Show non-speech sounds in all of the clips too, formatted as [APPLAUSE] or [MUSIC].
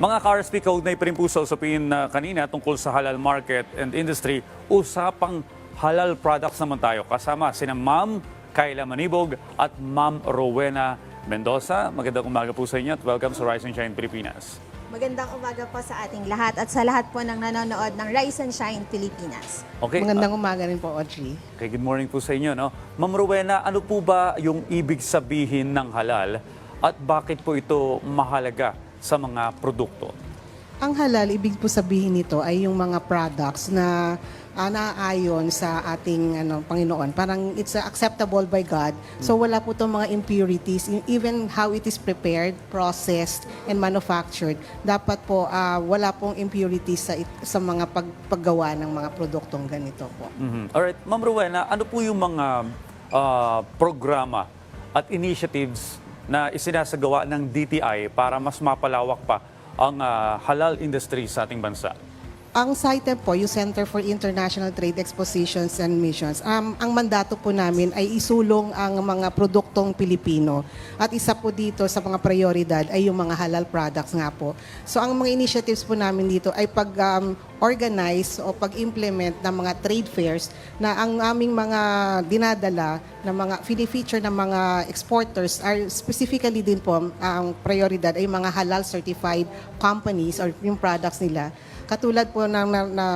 Mga kaugnay pa rin po sa usapin na kanina tungkol sa halal market and industry, usapang halal products naman tayo. Kasama sina Ma'am Kayla Manibog at Ma'am Rowena Mendoza. Magandang umaga po sa inyo at welcome sa Rise and Shine Pilipinas. Magandang umaga po sa ating lahat at sa lahat po ng nanonood ng Rise and Shine Pilipinas. Okay, Magandang umaga rin po, Audrey. Okay, good morning po sa inyo. No? Ma'am Rowena, ano po ba yung ibig sabihin ng halal at bakit po ito mahalaga sa mga produkto? Ang halal, ibig po sabihin nito ay yung mga products na uh, naaayon sa ating ano, Panginoon. Parang it's uh, acceptable by God. So wala po itong mga impurities. E- Even how it is prepared, processed, and manufactured, dapat po uh, wala pong impurities sa, it- sa mga pag, paggawa ng mga produktong ganito po. Mhm. Alright, Ma'am Rowena, ano po yung mga ah, programa at initiatives na isinasagawa ng DTI para mas mapalawak pa ang ah, halal industry sa ating bansa? Ang CITEM po, yung Center for International Trade Expositions and Missions, um, ang mandato po namin ay isulong ang mga produktong Pilipino. At isa po dito sa mga prioridad ay yung mga halal products nga po. So ang mga initiatives po namin dito ay pag-organize o pag-implement ng mga trade fairs na ang aming mga dinadala ng mga feature ng mga exporters are specifically din po ang prioridad ay mga halal certified companies or yung products nila Katulad po ng na, na,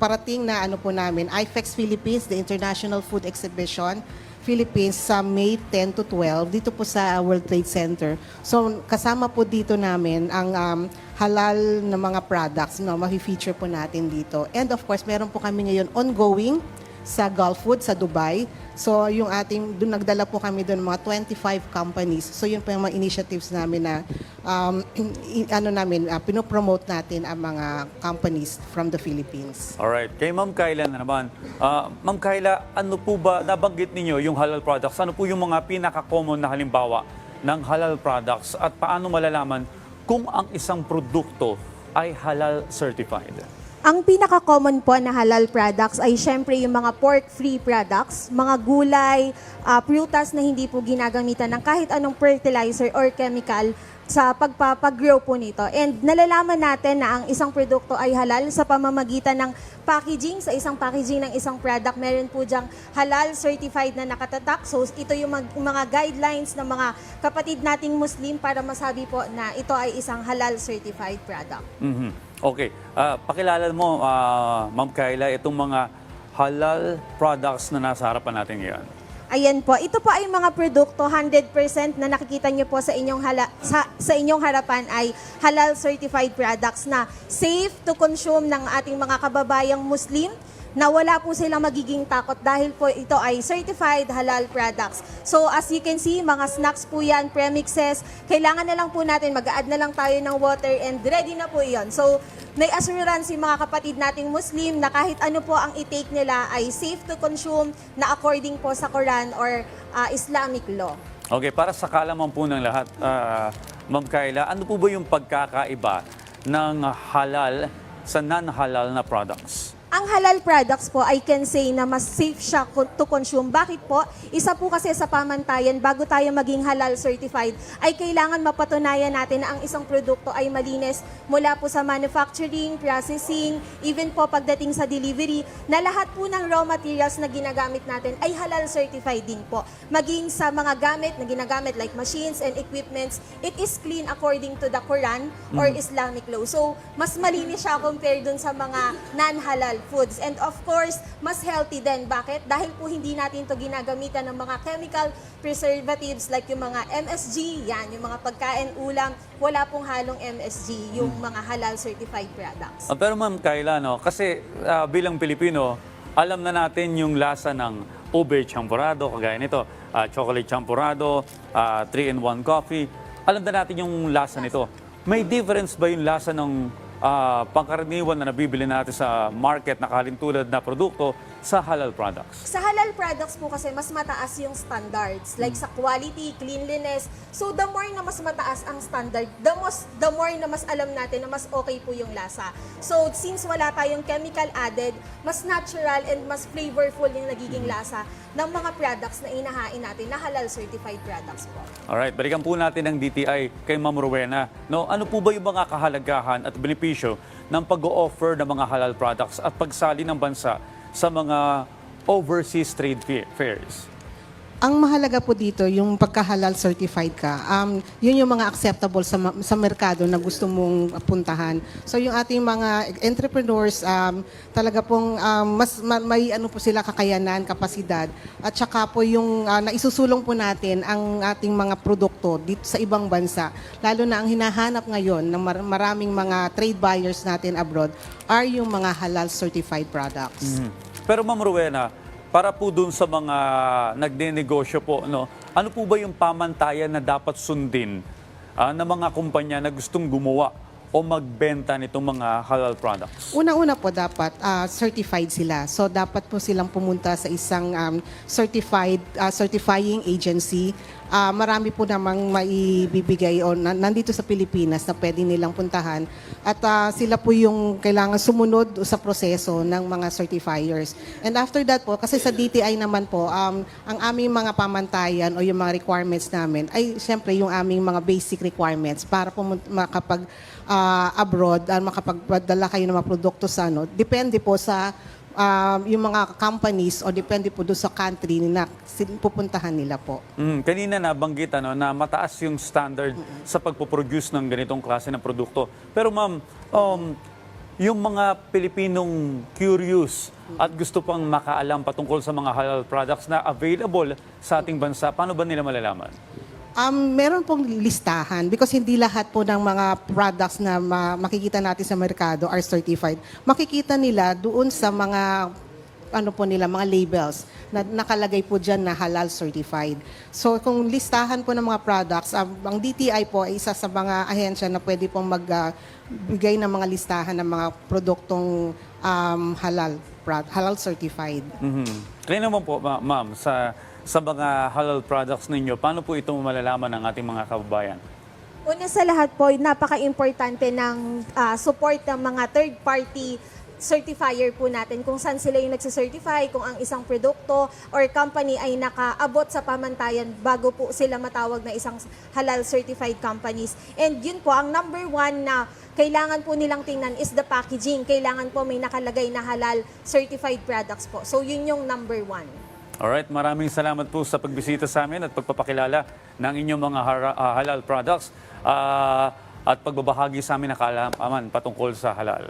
parating na ano po namin, IFEX Philippines, the International Food Exhibition, Philippines sa May 10 to 12 dito po sa World Trade Center. So kasama po dito namin ang um, halal na mga products no, ma-feature po natin dito. And of course, meron po kami ngayon ongoing sa Gulf Food sa Dubai. So yung ating doon nagdala po kami doon mga 25 companies. So yun po yung mga initiatives namin na um, [CLEARS THROAT] i- ano namin uh, pinopromote natin ang mga companies from the Philippines. Alright, kay Ma'am Kayla na naman. Ah, Ma'am Kayla, ano po ba, nabanggit ninyo yung halal products, ano po yung mga pinaka-common na halimbawa ng halal products at paano malalaman kung ang isang produkto ay halal certified? Ang pinaka-common po na halal products ay syempre yung mga pork-free products, mga gulay, ah, prutas na hindi po ginagamitan ng kahit anong fertilizer or chemical sa pagpapag-grow po nito. And nalalaman natin na ang isang produkto ay halal sa pamamagitan ng packaging. Sa isang packaging ng isang product, meron po diyang halal certified na nakatatak. So ito yung mag- mga guidelines ng mga kapatid nating Muslim para masabi po na ito ay isang halal certified product. Mhm. Okay. Ah, pakilala mo, ah, Ma'am Kayla, itong mga halal products na nasa harapan natin ngayon. Ayan po. Ito po ay mga produkto 100% na nakikita niyo po sa inyong hala, sa, sa inyong harapan ay halal certified products na safe to consume ng ating mga kababayang Muslim na wala po silang magiging takot dahil po ito ay certified halal products. So as you can see, mga snacks po yan, premixes, kailangan na lang po natin, mag-add na lang tayo ng water and ready na po iyon. So may assurance yung mga kapatid nating Muslim na kahit ano po ang i-take nila ay safe to consume na according po sa Quran or ah, Islamic law. Okay, para sa kalaman po ng lahat, ah, Ma'am Kayla, ano po ba yung pagkakaiba ng halal sa non-halal na products? Ang halal products po, I can say na mas safe siya to consume. Bakit po? Isa po kasi sa pamantayan, bago tayo maging halal certified, ay kailangan mapatunayan natin na ang isang produkto ay malinis mula po sa manufacturing, processing, even po pagdating sa delivery, na lahat po ng raw materials na ginagamit natin ay halal certified din po. Maging sa mga gamit na ginagamit like machines and equipments, it is clean according to the Quran or Islamic law. So, mas malinis siya compare dun sa mga non-halal foods. And of course, mas healthy din. Bakit? Dahil po hindi natin to ginagamitan ng mga chemical preservatives like yung mga MSG, yan, yung mga pagkain, ulam, wala pong halong MSG, yung mga halal certified products. Ah, pero Ma'am Kayla, no, kasi ah, bilang Pilipino, alam na natin yung lasa ng ube champurado, kagaya nito, ah, chocolate champurado, 3-in-1 coffee. Alam na natin yung lasa nito. May difference ba yung lasa ng ah, pangkaraniwan na nabibili natin sa market na kalintulad na produkto sa halal products? Sa halal products po kasi mas mataas yung standards like sa quality, cleanliness. So the more na mas mataas ang standard, the most the more na mas alam natin na mas okay po yung lasa. So since wala tayong chemical added, mas natural and mas flavorful yung nagiging lasa ng mga products na inahain natin na halal certified products po. Alright, balikan po natin ang DTI kay Ma'am Rowena. No, ano po ba yung mga kahalagahan at benepisyo ng pag-o-offer ng mga halal products at pagsali ng bansa sa mga overseas trade fair- fairs? Ang mahalaga po dito, yung pagka-halal certified ka, um, yun yung mga acceptable sa, sa merkado na gusto mong puntahan. So yung ating mga entrepreneurs, um, talaga pong um, mas ma- may ano po sila kakayanan, kapasidad, at saka po yung uh, naisusulong po natin ang ating mga produkto dito sa ibang bansa. Lalo na ang hinahanap ngayon ng mar- maraming mga trade buyers natin abroad are yung mga halal certified products. Mhm. Pero Ma'am Rowena, para po dun sa mga nagde-negosyo po, no, ano po ba yung pamantayan na dapat sundin ah, ng mga kumpanya na gustong gumawa o magbenta nitong mga halal products? Una-una po dapat ah, certified sila. So dapat po silang pumunta sa isang um, certified ah, certifying agency. Ah, marami po namang maibibigay o na- nandito sa Pilipinas na pwede nilang puntahan. At ah, sila po yung kailangan sumunod sa proseso ng mga certifiers. And after that po, kasi sa DTI naman po, um, ang aming mga pamantayan o yung mga requirements namin ay siyempre yung aming mga basic requirements para po makapag ah, abroad, uh, makapagdala kayo ng mga produkto sa ano. Depende po sa um, yung mga companies o depende po doon sa country na pupuntahan nila po. Mm, kanina nabanggit ano, na mataas yung standard sa pagpoproduce ng ganitong klase ng produkto. Pero ma'am, um, yung mga Pilipinong curious at gusto pang makaalam patungkol sa mga halal products na available sa ating bansa, paano ba nila malalaman? Um, meron pong listahan because hindi lahat po ng mga products na ma- makikita natin sa merkado are certified. Makikita nila doon sa mga ano po nila, mga labels na nakalagay po dyan na halal certified. So kung listahan po ng mga products, um, ang DTI po ay isa sa mga ahensya na pwede pong magbigay ng mga listahan ng mga produktong um, halal, halal certified. Mhm. Kaya naman po, ma- ma'am, sa, sa mga halal products ninyo, paano po ito malalaman ng ating mga kababayan? Una sa lahat po, napaka-importante ng ah, support ng mga third-party certifier po natin kung saan sila yung nagsicertify, kung ang isang produkto or company ay nakaabot sa pamantayan bago po sila matawag na isang halal certified companies. And yun po, ang number one na kailangan po nilang tingnan is the packaging. Kailangan po may nakalagay na halal certified products po. So yun yung number one. Alright, maraming salamat po sa pagbisita sa amin at pagpapakilala ng inyong mga ah, halal products ah, at pagbabahagi sa amin ng kaalaman patungkol sa halal.